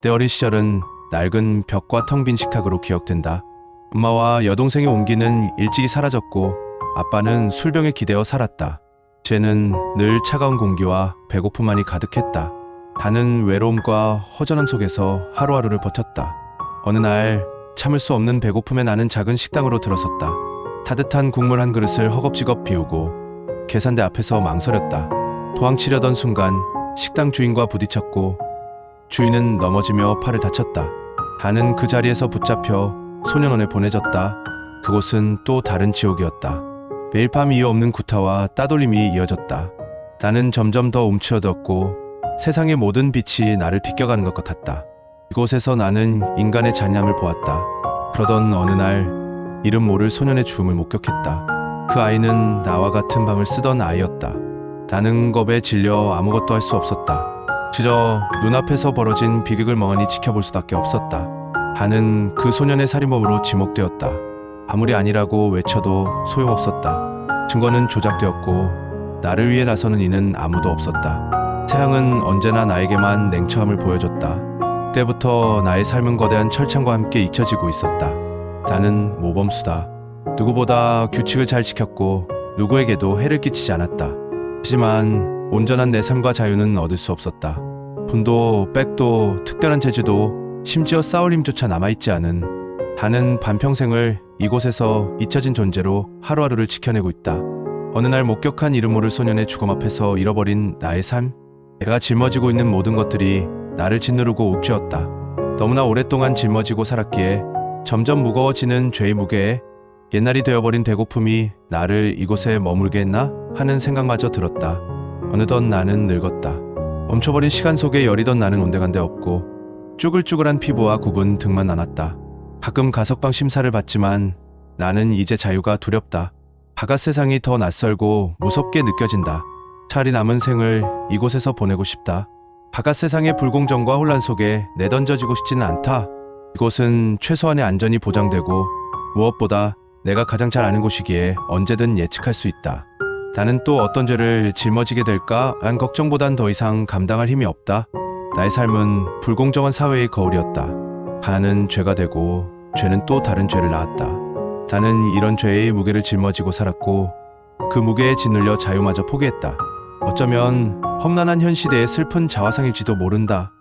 때 어린 시절은 낡은 벽과 텅 빈 식탁으로 기억된다. 엄마와 여동생의 온기는 일찍이 사라졌고 아빠는 술병에 기대어 살았다. 쟤는 늘 차가운 공기와 배고픔만이 가득했다. 다는 외로움과 허전함 속에서 하루하루를 버텼다. 어느 날 참을 수 없는 배고픔에 나는 작은 식당으로 들어섰다. 따뜻한 국물 한 그릇을 허겁지겁 비우고 계산대 앞에서 망설였다. 도망치려던 순간 식당 주인과 부딪혔고 주인은 넘어지며 팔을 다쳤다. 다는 그 자리에서 붙잡혀 소년원에 보내졌다. 그곳은 또 다른 지옥이었다. 매일 밤 이유 없는 구타와 따돌림이 이어졌다. 나는 점점 더 움츠러들었고 세상의 모든 빛이 나를 비껴가는 것 같았다. 이곳에서 나는 인간의 잔념을 보았다. 그러던 어느 날 이름 모를 소년의 죽음을 목격했다. 그 아이는 나와 같은 밤을 쓰던 아이였다. 나는 겁에 질려 아무것도 할 수 없었다. 그저 눈앞에서 벌어진 비극을 멍하니 지켜볼 수밖에 없었다. 다는 그 소년의 살인범으로 지목되었다. 아무리 아니라고 외쳐도 소용없었다. 증거는 조작되었고 나를 위해 나서는 이는 아무도 없었다. 태양은 언제나 나에게만 냉처함을 보여줬다. 그때부터 나의 삶은 거대한 철창과 함께 잊혀지고 있었다. 나는 모범수다. 누구보다 규칙을 잘 지켰고 누구에게도 해를 끼치지 않았다. 하지만 온전한 내 삶과 자유는 얻을 수 없었다. 분도, 백도, 특별한 재주도, 심지어 싸울 힘조차 남아있지 않은 다는 반평생을 이곳에서 잊혀진 존재로 하루하루를 지켜내고 있다. 어느 날 목격한 이름 모를 소년의 죽음 앞에서 잃어버린 나의 삶? 내가 짊어지고 있는 모든 것들이 나를 짓누르고 옥죄었다. 너무나 오랫동안 짊어지고 살았기에 점점 무거워지는 죄의 무게에 옛날이 되어버린 배고픔이 나를 이곳에 머물게 했나 하는 생각마저 들었다. 어느덧 나는 늙었다. 멈춰버린 시간 속에 여리던 나는 온데간데 없고 쭈글쭈글한 피부와 굽은 등만 남았다. 가끔 가석방 심사를 받지만 나는 이제 자유가 두렵다. 바깥 세상이 더 낯설고 무섭게 느껴진다. 차라리 남은 생을 이곳에서 보내고 싶다. 바깥 세상의 불공정과 혼란 속에 내던져지고 싶지는 않다. 이곳은 최소한의 안전이 보장되고 무엇보다 내가 가장 잘 아는 곳이기에 언제든 예측할 수 있다. 나는 또 어떤 죄를 짊어지게 될까? 한 걱정보단 더 이상 감당할 힘이 없다. 나의 삶은 불공정한 사회의 거울이었다. 가난은 죄가 되고 죄는 또 다른 죄를 낳았다. 나는 이런 죄의 무게를 짊어지고 살았고 그 무게에 짓눌려 자유마저 포기했다. 어쩌면 험난한 현 시대의 슬픈 자화상일지도 모른다.